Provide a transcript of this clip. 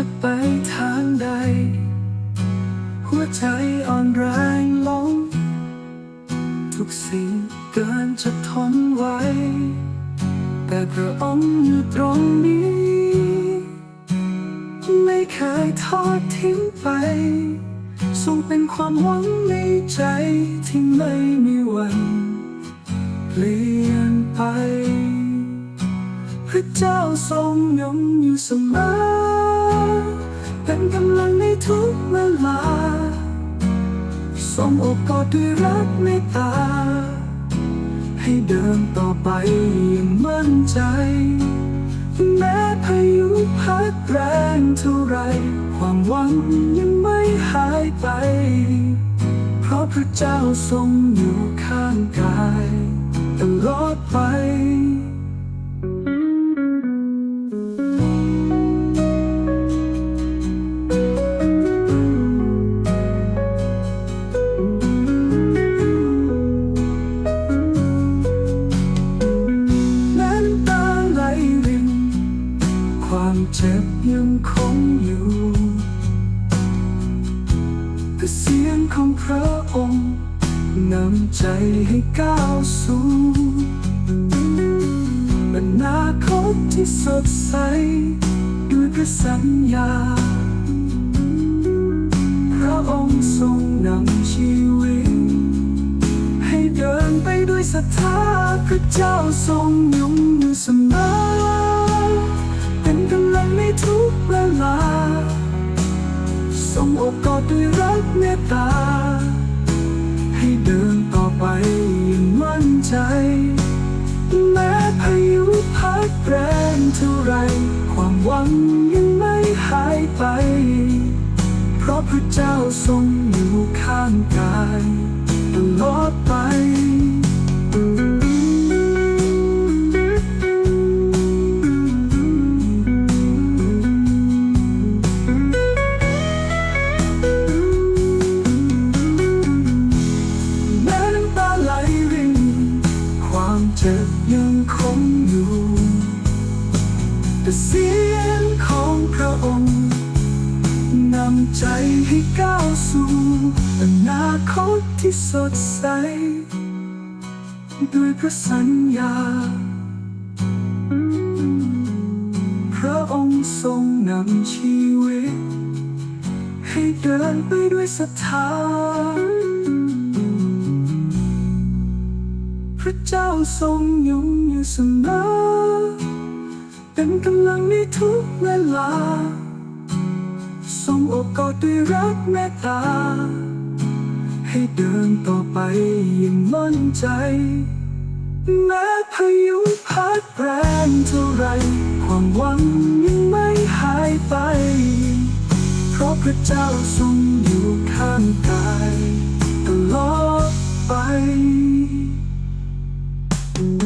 จะไปทางใด หัวใจอ่อนแรงลง ทุกสิ่งเกินจะทนไว้แต่พระองค์อยู่ตรงนี้ ไม่เคยทอดทิ้งไป ทรงเป็นความหวังในใจที่ไม่มีวันเปลี่ยนไป พระเจ้าทรงยงอยู่เสมอ เป็นกำลังในทุกเวลาทรงอบกอดด้วยรักเมตตา ให้เดินต่อไปอย่างมั่นใจ แม้พายุพัดแรงเท่าไร ความหวังยังไม่หายไป เพราะพระเจ้าทรงอยู่ข้างกาย ตลอดไป เจ็บยังคงอยู่ แต่เสียงของพระองค์นำใจให้ก้าวสู่อนาคตที่สดใส ด้วยพระสัญญา พระองค์ทรงนำชีวิต ให้เดินไปด้วยศรัทธาพระเจ้าทรงยุ่งอยู่ อบกอดด้วยรักเมตตา ให้เดินต่อไปอย่างมั่นใจ แม้พายุพัดแรงเท่าไร ความหวังยังไม่หายไป เพราะพระเจ้าทรงอยู่ข้างกายตลอดไป ยังคงอยู่ แต่เสียงของพระองค์นำใจให้ก้าวสู่อนาคตที่สดใส ด้วยพระสัญญา พระองค์ทรงนำชีวิต ให้เดินไปด้วยศรัทธา เจ้าทรงอยู่อยู่เสมอ เป็นกำลังในทุกเวลา ทรงอบกอดด้วยรักเมตตา ให้เดินต่อไปอย่างมั่นใจ แม้พายุพัดแรงเท่าไร ความหวังยังไม่หายไป เพราะพระเจ้าทรงอยู่ข้างกายตลอดไป Thank you.